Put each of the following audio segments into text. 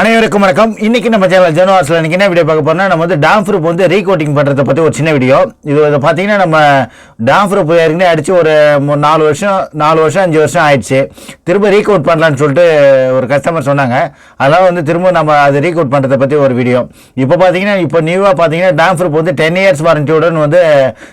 அனைவருக்கும் வணக்கம். இன்னைக்கு நம்ம சேனல் ஜனவாசில் இன்னைக்கு என்ன வீடியோ பார்க்க போகிறோம்னா நம்ம வந்து டாம் ப்ரூப் வந்து ரீகோட்டிங் பண்ணுறத பற்றி ஒரு சின்ன வீடியோ. இது வந்து பார்த்தீங்கன்னா நம்ம டாம் ப்ரூப் ஏற்கனவே அடிச்சு ஒரு நாலு வருஷம் நாலு வருஷம் அஞ்சு வருஷம் ஆயிடுச்சு. திரும்ப ரீகோட் பண்ணலான்னு சொல்லிட்டு ஒரு கஸ்டமர் சொன்னாங்க. அதெல்லாம் வந்து திரும்ப நம்ம அது ரீகோட் பண்ணுறத பற்றி ஒரு வீடியோ. இப்போ பார்த்தீங்கன்னா இப்போ நியூவாக பார்த்தீங்கன்னா டாம் ப்ரூப் வந்து டென் இயர்ஸ் வாரண்டியுடன் வந்து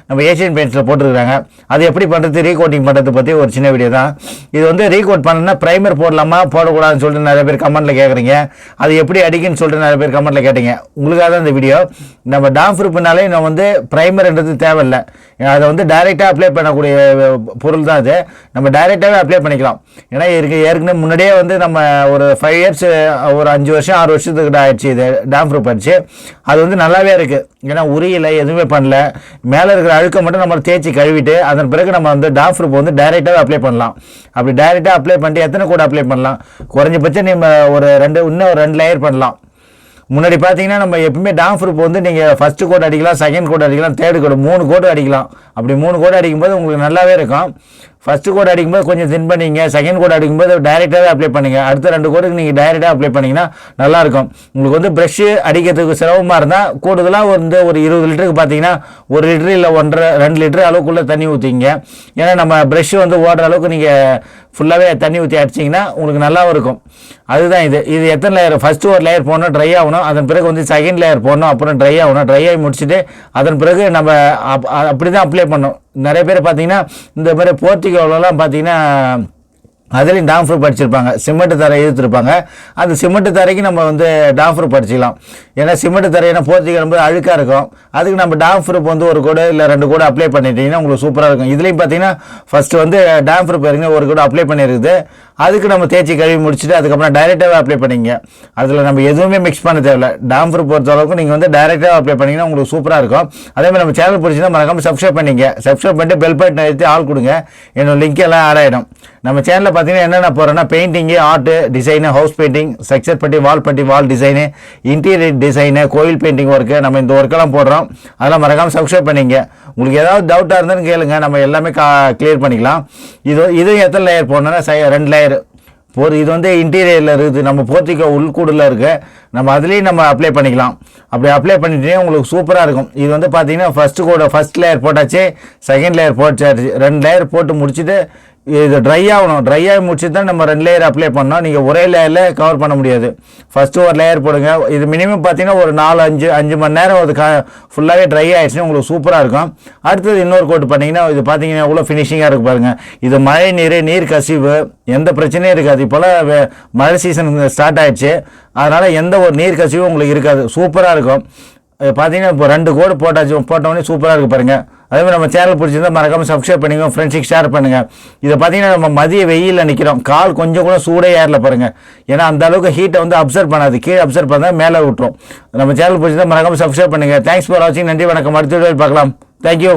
நம்ம ஏஷியன் பெயிண்ட்ஸில் போட்டுருக்காங்க. அது எப்படி பண்ணுறது ரீகோட்டிங் பண்ணுறத பற்றி ஒரு சின்ன வீடியோ தான். இது வந்து ரீகோட் பண்ணணும்னா ப்ரைமர் போடலாமா போடக்கூடாதுன்னு சொல்லிட்டு நிறைய பேர் கமெண்ட்டில் கேட்குறீங்க அது எப்படி அடிக்குன்னு சொல்லிட்டு நிறைய பேர் கமெண்ட்டில் கேட்டீங்க. உங்களுக்காக தான் இந்த வீடியோ நம்ம டாம் ப்ரூப்னாலே நம்ம வந்து ப்ரைமர்ன்றது தேவையில்லை. அதை வந்து டைரெக்டாக அப்ளை பண்ணக்கூடிய பொருள் தான் அது நம்ம டைரெக்டாகவே அப்ளை பண்ணிக்கலாம். ஏன்னா இருக்கு ஏற்கனவே முன்னாடியே வந்து நம்ம ஒரு ஃபைவ் இயர்ஸ் ஒரு அஞ்சு வருஷம் ஆறு வருஷத்துக்கு ஆயிடுச்சு இது டாம் ப்ரூப் ஆயிடுச்சு அது வந்து நல்லாவே இருக்குது ஏன்னா உரியலை எதுவுமே பண்ணல. மேலே இருக்கிற அழுக்கை மட்டும் நம்ம தேய்ச்சி கழுவிட்டு அதன் பிறகு நம்ம வந்து டாஃப் ப்ரூப் வந்து டைரெக்டாகவே அப்ளை பண்ணலாம். அப்படி டைரெக்டாக அப்ளை பண்ணிட்டு எத்தனை கூட அப்ளை பண்ணலாம்? குறைஞ்சபட்சம் நம்ம ஒரு ரெண்டு இன்னும் ஒரு ரெண்டு லேயர் பண்ணலாம். முன்னாடி பார்த்தீங்கன்னா நம்ம எப்பவுமே டாம் ஃப்ரூப் வந்து நீங்கள் ஃபஸ்ட்டு கோட் அடிக்கலாம் செகண்ட் கோட் அடிக்கலாம் தேர்டு கோட் மூணு கோட் அடிக்கலாம். அப்படி மூணு கோட் அடிக்கும்போது உங்களுக்கு நல்லாவே இருக்கும். ஃபஸ்ட்டு கோட் அடிக்கும்போது கொஞ்சம் தின் பண்ணிங்க செகண்ட் கோட் அடிக்கும்போது டைரெக்டாகவே அப்ளை பண்ணுங்கள் அடுத்த ரெண்டு கோடுக்கு நீங்கள் டைரெக்டாக அப்ளை பண்ணிங்கன்னா நல்லாயிருக்கும் உங்களுக்கு வந்து ப்ரெஷ்ஷு அடிக்கிறதுக்கு சிரமமாக இருந்தால் கூடுதலாக வந்து ஒரு இருபது லிட்டருக்கு பார்த்தீங்கன்னா ஒரு லிட்டரு இல்லை ஒன்றரை ரெண்டு லிட்டரு அளவுக்குள்ளே தண்ணி ஊற்றிங்க ஏன்னா நம்ம ப்ரெஷ்ஷு வந்து ஓடுற அளவுக்கு நீங்கள் ஃபுல்லாகவே தண்ணி ஊற்றி அடிச்சிங்கன்னா உங்களுக்கு நல்லாவும் இருக்கும். அதுதான் இது. இது எத்தனை லேயர் ஃபஸ்ட்டு ஒரு லேயர் போடணும் ட்ரை ஆகணும். அதன் பிறகு வந்து செகண்ட் லேயர் போடணும் அப்புறம் ட்ரை ஆகணும். ட்ரை ஆகி முடிச்சுட்டு அதன் பிறகு நம்ம அப் அப்படி தான் அப்ளை பண்ணோம் நிறைய பேர் பார்த்திங்கன்னா இந்த மாதிரி போர்த்திகோலெலாம் பார்த்தீங்கன்னா அதுலேயும் டாம்ஃபர் படிச்சிருப்பாங்க. சிமெண்ட் தரை இழுத்துருப்பாங்க. அந்த சிமெண்ட் தரைக்கு நம்ம வந்து டாம்ஃபர் படிச்சிக்கலாம். ஏன்னா சிமெண்ட் தரையினா போர்த்தி கிளம்பு அழுக்காக இருக்கும். அதுக்கு நம்ம டாம்ஃபர் வந்து ஒரு கூட இல்லை ரெண்டு கூட அப்ளை பண்ணிட்டீங்கன்னா உங்களுக்கு சூப்பராக இருக்கும். இதுலேயும் பார்த்தீங்கன்னா ஃபஸ்ட்டு வந்து டாம்ஃபர் பாருங்க ஒரு கூட அப்ளை பண்ணியிருக்குது அதுக்கு நம்ம தேய்ச்சி கழுவி முடிச்சுட்டு அதுக்கப்புறம் டைரெக்டாகவே அப்ளை பண்ணிங்க. அதில் நம்ம எதுவுமே மிக்ஸ் பண்ண தேவையில்ல. டாம்ஃபர் பொறுத்த அளவுக்கு நீங்கள் வந்து டைரெக்டாக அப்ளை பண்ணிங்கன்னா உங்களுக்கு சூப்பராக இருக்கும். அதேமாதிரி நம்ம சேனல் பிடிச்சின்னா மறக்காமல் சப்ஸ்கிரைப் பண்ணிங்க. சப்ஸ்கிரைப் பண்ணிட்டு பெல் பட்டன் எடுத்து ஆள் கொடுங்க. என்னோடய லிங்க் எல்லாம் ஆட் ஆகிடும் நம்ம சேனலில் பார்த்தீங்கன்னா என்னென்ன போகிறோன்னா painting art design house painting structure பட்டி வால் பட்டி வால் டிசைனு இன்டீரியர் டிசைனு கோயில் பெயிண்டிங் ஒர்க்கு நம்ம இந்த ஒர்க்கெல்லாம் போடுறோம். அதெல்லாம் மறக்காமல் சப்ஸ்கிரைப் பண்ணிங்க. உங்களுக்கு ஏதாவது டவுட்டாக இருந்தாலும் கேளுங்க. நம்ம எல்லாமே கா கிளியர் பண்ணிக்கலாம். இது இது எத்தனை லேயர் போடணும்னா சை- ரெண்டு லேயர் ஒரு இது வந்து இன்டீரியரில் இருக்குது. நம்ம போர்த்திக்க உள்கூடில் இருக்கு. நம்ம அதுலேயும் நம்ம அப்ளை பண்ணிக்கலாம். அப்படி அப்ளை பண்ணிட்டே உங்களுக்கு சூப்பராக இருக்கும். இது வந்து பார்த்தீங்கன்னா ஃபஸ்ட்டு கூட ஃபஸ்ட் லேயர் போட்டாச்சு. செகண்ட் லேயர் போட்டாச்சு. ரெண்டு லேயர் போட்டு முடிச்சுட்டு இது ட்ரை ஆகணும். ட்ரை ஆகி முடிச்சுட்டு தான் நம்ம ரெண்டு லேயர் அப்ளை பண்ணோம் நீங்கள் ஒரே லேயரில் கவர் பண்ண முடியாது. ஃபஸ்ட்டு ஒரு லேயர் போடுங்க. இது மினிமம் பார்த்தீங்கன்னா ஒரு நாலு அஞ்சு அஞ்சு மணி நேரம் அது க ஃபுல்லாகவே ட்ரை ஆகிடுச்சுன்னா உங்களுக்கு சூப்பராக இருக்கும். அடுத்தது இன்னொரு கோட் பண்ணிங்கன்னா இது பார்த்தீங்கன்னா எவ்வளோ ஃபினிஷிங்காக இருக்கு பாருங்கள் இது மழை நீர் நீர் கசிவு. எந்த பிரச்சனையும் இருக்காது. இப்போல்லாம் மழை சீசன் ஸ்டார்ட் ஆகிடுச்சு அதனால் எந்த ஒரு நீர் கசிவும் உங்களுக்கு இருக்காது. சூப்பராக இருக்கும். பார்த்தீங்கன்னா இப்போ ரெண்டு கோடு போட்டாச்சு. போட்டோடனே சூப்பராக இருக்குது பாருங்கள் அதே மாதிரி நம்ம சேனல் பிடிச்சிருந்தா மறக்காமல் சப்ஸ்கிரைப் பண்ணுங்க ஃப்ரெண்ட்ஸுக்கு ஷேர் பண்ணுங்கள் இதை பார்த்தீங்கன்னா நம்ம மதிய வெயிலில் நிற்கிறோம் கால் கொஞ்சம் கூட சூடே ஏறல பாருங்கள் ஏன்னா அந்த அளவுக்கு ஹீட்டை வந்து அப்சர்வ் பண்ணாது. கீழே அப்சர்வ் பண்ணால் மேலே விட்டுரும் நம்ம சேனல் பிடிச்சிருந்தா மறக்காமல் சப்ஸ்கிரைப் பண்ணுங்கள் தேங்க்ஸ் ஃபார் வாட்சிங் நன்றி வணக்கம். அடுத்த வீடியோவில் பார்க்கலாம். தேங்க்யூ